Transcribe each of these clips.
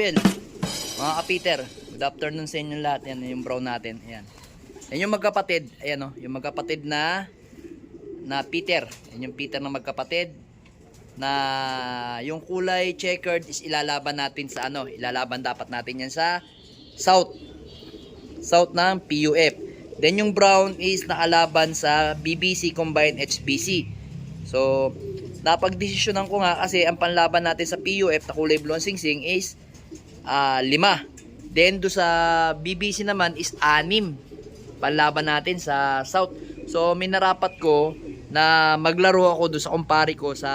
Abel, mga kapiter, good afternoon sa inyo lahat. Yan yung brown natin. Ayan. Yan yung magkapatid. Ayan o, yung magkapatid na na Peter. Yan yung Peter na magkapatid na yung kulay checkered is ilalaban natin sa ano, ilalaban dapat natin yan sa south. South ng PUF. Then yung brown is nakalaban sa BBC Combined HBC. So, napagdesisyonan ko nga kasi ang panlaban natin sa PUF na kulay blue ang singsing is ah, lima. Then do sa BBC naman is anim. Panlaban natin sa South. So minarapat ko na maglaro ako do sa kumpare ko sa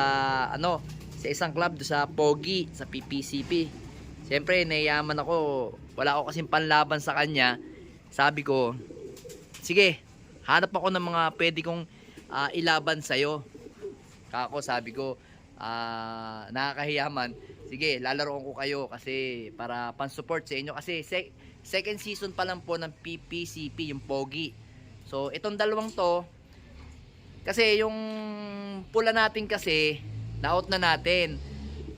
ano sa isang club do sa Pogi sa PPCP. Siyempre nayaman ako. Wala ako kasing panlaban sa kanya. Sabi ko, sige, hanap ako ng mga pwede kong ah, ilaban sa'yo. Kako sabi ko, ah nakakahiyaman. Sige, lalaroan ko kayo kasi para pan-support sa inyo kasi sec- second season pa lang po ng PPCP yung Pogi. So, itong dalawang to kasi yung pula natin kasi na-out na natin.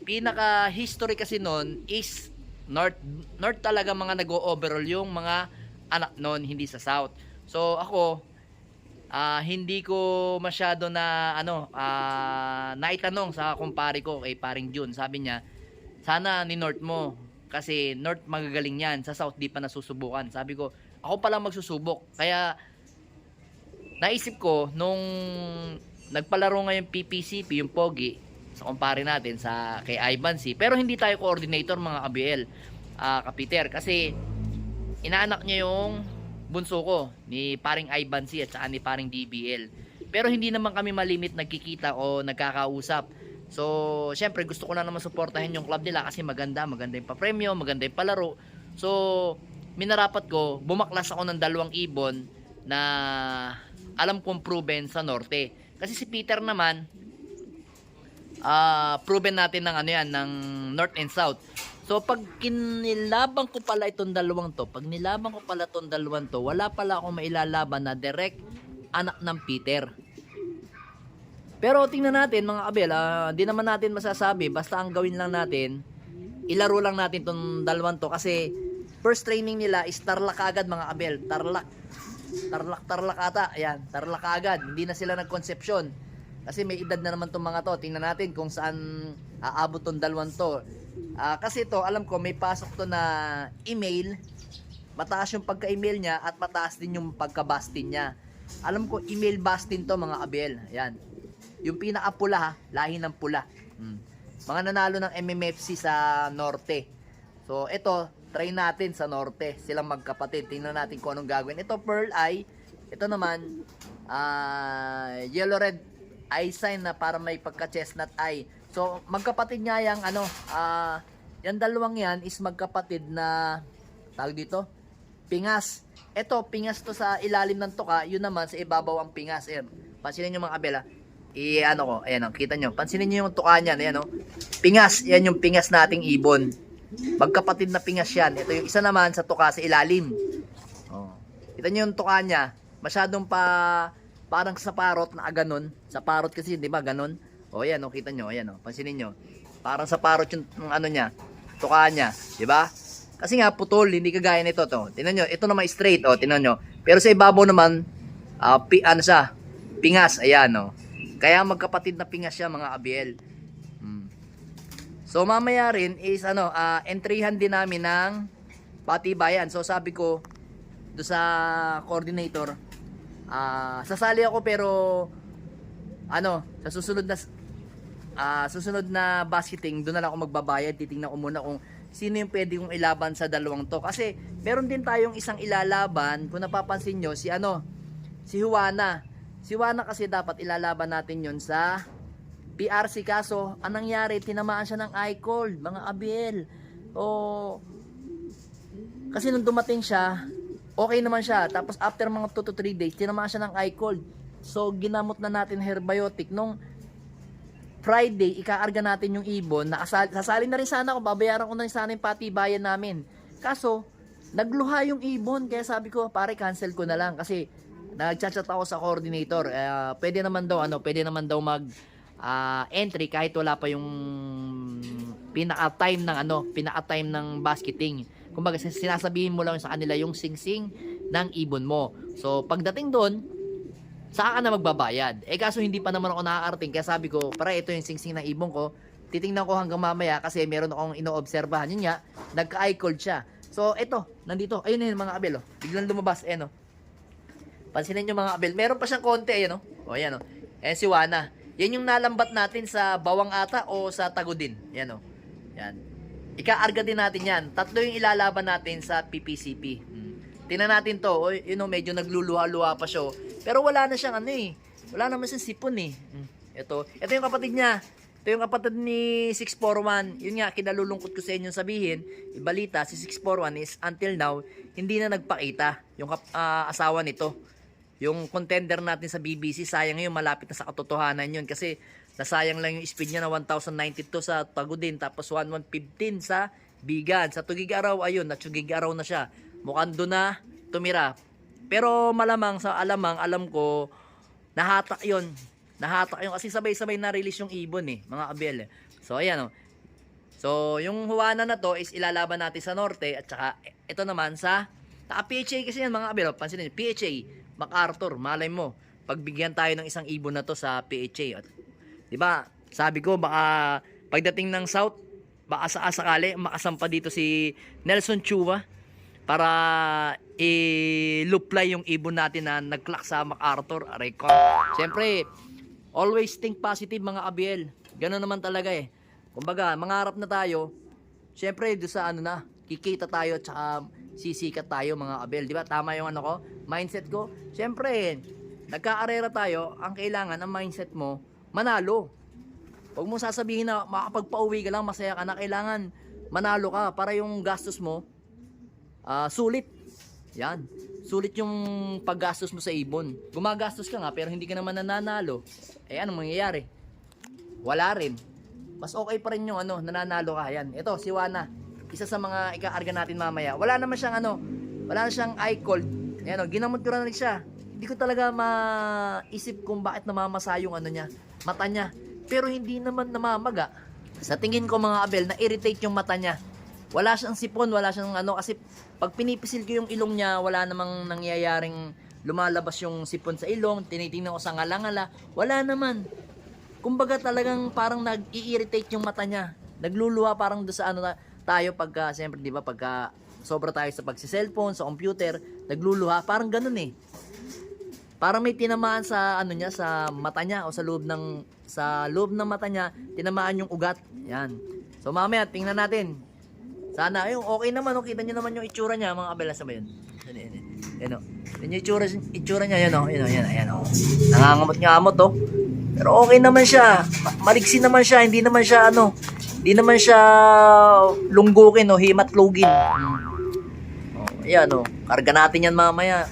Pinaka history kasi noon is north north talaga mga nag-overall yung mga anak noon hindi sa south. So, ako ah hindi ko masyado na ano ah naitanong sa kumpare ko kay paring June sabi niya sana ni North mo kasi North magagaling yan. Sa South di pa nasusubukan. Sabi ko ako pa lang magsusubok. Kaya naisip ko nung nagpalaro ngayon PPCP yung Pogi sa kumpare natin sa kay Ivan C. Pero hindi tayo coordinator mga KBL ah kapiter. Kasi inaanak niya yung bunso ko ni paring Ivan C at saka ni paring DBL. Pero hindi naman kami malimit nagkikita o nagkakausap. So, syempre gusto ko na naman suportahin yung club nila kasi maganda, maganda yung pa-premyo, maganda yung palaro. So, minarapat ko, bumaklas ako ng dalawang ibon na alam kong proven sa norte. Kasi si Peter naman, ah proven natin ng ano yan, ng north and south. So pag kinilabang ko pala itong dalawang to, pag nilabang ko pala itong dalawang to, wala pala akong mailalaban na direct anak ng Peter. Pero tingnan natin mga kabel, ah, di naman natin masasabi, basta ang gawin lang natin, ilaro lang natin itong dalawang to kasi first training nila is tarlak agad mga kabel, tarlak. Tarlak, tarlak ata. Ayan, tarlak agad. Hindi na sila nagkonsepsyon. Kasi may edad na naman itong mga to. Tingnan natin kung saan aabot tong dalawang to. Ah, kasi to, alam ko, may pasok to na email. Mataas yung pagka-email niya at mataas din yung pagka-bustin niya. Alam ko, email bustin to mga abel. Ayan. Yung pinaka-pula ha, lahi ng pula. Hmm. Mga nanalo ng MMFC sa Norte. So, ito, try natin sa Norte. Silang magkapatid. Tingnan natin kung anong gagawin. Ito, Pearl Eye. Ito naman, ah yellow red eye sign na para may pagka-chestnut eye. So, magkapatid nga yung ano, ah yung dalawang yan is magkapatid na tawag dito, pingas. Ito, pingas to sa ilalim ng tuka, yun naman sa ibabaw ang pingas. Ayan, pansinin nyo mga kabela. I ano ko, ayan o, kita nyo. Pansinin nyo yung tuka niyan, ayan o. Pingas, yan yung pingas nating ibon. Magkapatid na pingas yan. Ito yung isa naman sa tuka sa ilalim. Oh. Kita nyo yung tuka niya. Masyadong pa parang sa parot na ganon. Sa parot kasi, di ba, ganon. O, ayan o, kita nyo, ayan o, pansinin nyo. Parang sa parot yung, yung ano niya, tuka niya, di ba? Kasi nga putol, hindi kagaya nito to. Tingnan nyo, ito naman straight, oh, tingnan nyo. Pero sa ibabaw naman, ah, pi, ano siya, pingas, ayan, oh. Kaya magkapatid na pingas siya, mga abiel. Hmm. So mamaya rin is ano, ah, entryhan din namin ng patibayan. So sabi ko do sa coordinator, ah, sasali ako pero ano, sa susunod na ah, susunod na basketing, doon na lang ako magbabayad. Titingnan ko muna kung sino yung pwede kong ilaban sa dalawang to. Kasi meron din tayong isang ilalaban, kung napapansin nyo, si ano, si Juana. Si Juana kasi dapat ilalaban natin yon sa PRC kaso, anong nangyari? Tinamaan siya ng cold, mga abiel. O, kasi nung dumating siya, okay naman siya. Tapos after mga 2 to 3 days, tinamaan siya ng cold. So, ginamot na natin herbiotic. Nung Friday, ikaarga natin yung ibon. Nakasali, sasali na rin sana ako. Babayaran ko na rin sana yung patibayan namin. Kaso, nagluha yung ibon. Kaya sabi ko, pare, cancel ko na lang. Kasi, nagchat-chat ako sa coordinator. Uh, pwede naman daw, ano, pwede naman daw mag ah, entry kahit wala pa yung pinaka-time ng ano, pinaka-time ng basketing. Kumbaga sin- sinasabihin mo lang sa kanila yung singsing ng ibon mo. So pagdating doon, saka ka na magbabayad. Eh kaso hindi pa naman ako nakakarating kaya sabi ko, para ito yung singsing ng ibon ko. Titingnan ko hanggang mamaya kasi meron akong inoobserbahan. Yun nga, nagka-eye cold siya. So ito, nandito. Ayun na yun mga abel. Oh. Biglang lumabas. Eh no. Pansinin nyo mga abel. Meron pa siyang konti. Ayan o. O ayan o. Ayan si Wana. Yan yung nalambat natin sa bawang ata o sa tagudin. Yan o. Yan. Ikaarga din natin yan. Tatlo yung ilalaban natin sa PPCP. Hmm. Tingnan natin to. O, yun o, medyo nagluluha-luha pa siya. oh. Pero wala na siyang ano eh. Wala naman siyang sipon eh. Hmm. Ito. Ito yung kapatid niya. Ito yung kapatid ni 641. Yun nga, kinalulungkot ko sa inyo sabihin. Ibalita, si 641 is until now, hindi na nagpakita yung ah, asawa nito. Yung contender natin sa BBC, sayang yun, malapit na sa katotohanan yun. Kasi nasayang lang yung speed niya na 1092 sa Tagudin, tapos 1115 sa Bigan. Sa Tugig Araw, ayun, natugig araw na siya. Mukhang doon na tumira. Pero malamang sa alamang, alam ko, nahatak yun. Nahatak yun kasi sabay-sabay na-release yung ibon eh, mga abel. So ayan oh. So yung Juana na to is ilalaban natin sa norte at saka ito naman sa Taka PHA kasi yan mga abel. oh. Pansinin niyo, PHA, MacArthur, malay mo. Pagbigyan tayo ng isang ibon na to sa PHA. At, 'Di ba? Sabi ko baka pagdating ng South, baka sa sakali makasampa dito si Nelson Chua para i-luply yung ibon natin na nag-clock sa MacArthur. Ko. Siyempre, always think positive mga kabiel. Ganun naman talaga eh. Kumbaga, mangarap na tayo. Siyempre, doon sa ano na, kikita tayo at sisikat tayo mga kabel. Di ba? Tama yung ano ko, mindset ko. Siyempre, nagkaarera tayo, ang kailangan, ang mindset mo, manalo. Huwag mo sasabihin na makapagpauwi ka lang, masaya ka na. Kailangan manalo ka para yung gastos mo, ah, sulit. Yan. Sulit yung paggastos mo sa ibon. Gumagastos ka nga pero hindi ka naman nananalo. Eh anong mangyayari? Wala rin. Mas okay pa rin yung ano, nananalo ka. Yan. Ito, si Wana. Isa sa mga ikaarga natin mamaya. Wala naman siyang ano, wala na siyang eye cold. Ayan o, ginamot ko na rin siya. Hindi ko talaga maisip kung bakit namamasa yung ano niya, mata niya. Pero hindi naman namamaga. Sa tingin ko mga abel, na-irritate yung mata niya. Wala siyang sipon, wala siyang ano, kasi pag pinipisil ko yung ilong niya, wala namang nangyayaring lumalabas yung sipon sa ilong, tinitingnan ko sa ngala-ngala, wala naman. Kumbaga talagang parang nag-i-irritate yung mata niya. Nagluluha parang doon sa ano na tayo pagka, siyempre di ba, pagka sobra tayo sa pagsi-cellphone, sa computer, nagluluha, parang ganun eh. Parang may tinamaan sa ano niya sa mata niya o sa loob ng sa loob ng mata niya, tinamaan yung ugat. Yan. So mamaya tingnan natin. Sana yung okay naman, oh, kita niyo naman yung itsura niya, mga kabela sa yun? Yan, yan, yan. Oh. Yan yung itsura, itsura niya, yan, oh. Yan, oh, yan, yan, oh. Nangangamot-ngamot, oh. Pero okay naman siya. Ma- Maligsi naman siya, hindi naman siya, ano, hindi naman siya lunggukin, oh, himatlugin. Oh, yan, oh. Karga natin yan mamaya.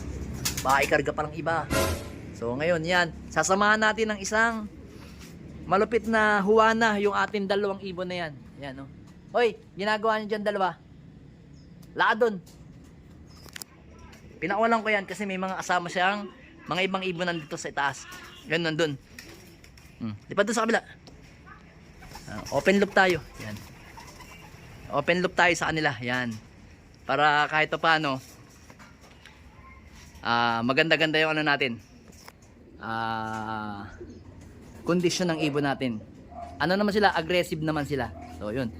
Baka ikarga pa ng iba. So, ngayon, yan. Sasamahan natin ng isang malupit na huwana yung ating dalawang ibon na yan. Yan, oh. Hoy, ginagawa niyo dyan dalawa. Laka dun. Pinakawalan ko yan kasi may mga kasama siyang mga ibang ibon nandito sa itaas. Ganun nandun. Hmm. Di dun sa kabila. Ah, open loop tayo. Yan. Open loop tayo sa kanila. Yan. Para kahit pa paano, ah maganda-ganda yung ano natin. Ah, kondisyon ng ibon natin. Ano naman sila? Aggressive naman sila. So, yun.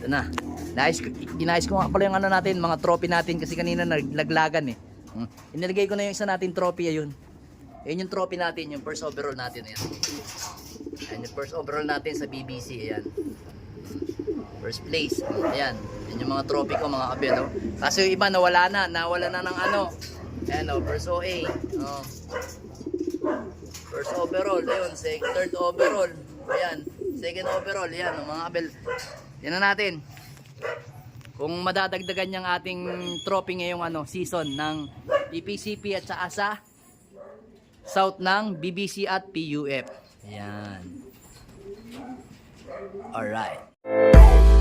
Ito na. Nais ko, inayos ko nga pala yung ano natin, mga trophy natin kasi kanina naglaglagan eh. Hmm. Inilagay ko na yung isa natin trophy ayun. Yan yung trophy natin, yung first overall natin ayan. Ayan yung first overall natin sa BBC ayan. First place. Ayan. Yan yung mga trophy ko mga kabel. Oh. Kasi yung iba nawala na, nawala na ng ano. Ayan oh, first OA. Oh. First overall, ayun, second, third overall. Ayan, second overall, ayan, oh, mga kabel. Yan na natin. Kung madadagdagan yung ating trophy ngayong ano, season ng PPCP at saka sa South ng BBC at PUF. Ayan. Alright.